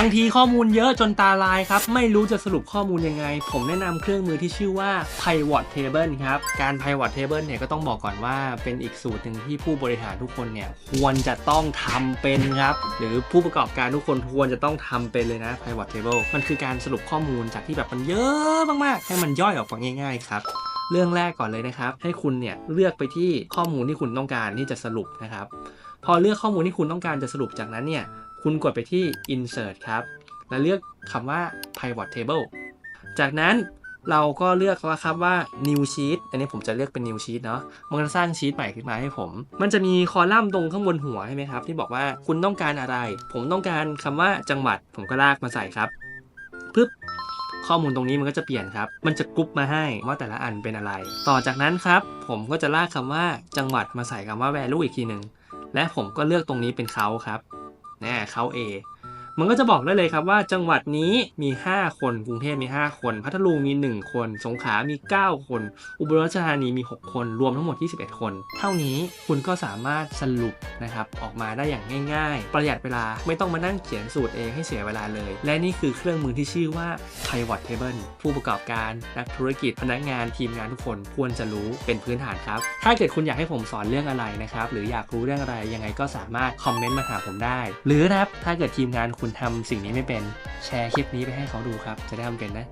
างทีข้อมูลเยอะจนตาลายครับ ไม่รู้จะสรุปข้อมูลยังไง ผมแนะนำเครื่องมือที่ชื่อว่า Pivot Table ครับ การ Pivot Table เนี่ยก็ต้องบอกก่อนว่าเป็นอีกสูตรหนึ่งที่ผู้บริหารทุกคนเนี่ยควรจะต้องทำเป็นครับ หรือผู้ประกอบการทุกคนควรจะต้องทำเป็นเลยนะ Pivot Table มันคือการสรุปข้อมูลจากที่แบบมันเยอะมากๆ ให้มันย่อยออกมาง่าย ๆ ครับเรื่องแรกก่อนเลยนะครับ ให้คุณเนี่ยเลือกไปที่ข้อมูลที่คุณต้องการที่จะสรุปนะครับ พอเลือกข้อมูลที่คุณต้องการจะสรุปจากนั้นเนี่ย คุณกดไปที่ insert ครับ แล้วเลือกคำว่า pivot table จากนั้นเราก็เลือกว่าครับว่า new sheet อันนี้ผมจะเลือกเป็น new sheet เนาะ มันจะสร้างชีตใหม่ขึ้นมาให้ผม มันจะมีคอลัมน์ตรงข้างบนหัวใช่ไหมครับ ที่บอกว่าคุณต้องการอะไร ผมต้องการคำว่าจังหวัด ผมก็ลากมาใส่ครับปึ๊บข้อมูลตรงนี้มันก็จะเปลี่ยนครับ มันจะกรุ๊ปมาให้ว่าแต่ละอันเป็นอะไร ต่อจากนั้นครับ ผมก็จะลากคำว่าจังหวัดมาใส่คำว่า value อีกทีหนึ่ง และผมก็เลือกตรงนี้เป็นเขาครับ แน่เขา A มันก็จะบอกได้เลยครับว่าจังหวัดนี้มี 5 คน กรุงเทพมี 5 คน พัทลุงมี 1 คน สงขลามี 9 คน อุบลราชธานีมี 6 คน รวมทั้งหมด 21 คน เท่านี้คุณก็สามารถสรุปนะครับออกมาได้อย่างง่าย ๆ ประหยัดเวลาไม่ต้องมานั่งเขียนสูตรเองให้เสียเวลาเลย และนี่คือเครื่องมือที่ชื่อว่า Pivot Table ผู้ประกอบการนักธุรกิจพนักงานทีมงานทุกคนควรจะรู้เป็นพื้นฐานครับ ถ้าเกิดคุณอยากให้ผมสอนเรื่องอะไรนะครับหรืออยากรู้เรื่องอะไรยังไงก็สามารถคอมเมนต์มาถามผมได้ หรือนะครับถ้าเกิดทีมงานคุณทำสิ่งนี้ไม่เป็นแชร์คลิปนี้ไปให้เขาดูครับ จะได้ทำเป็นนะ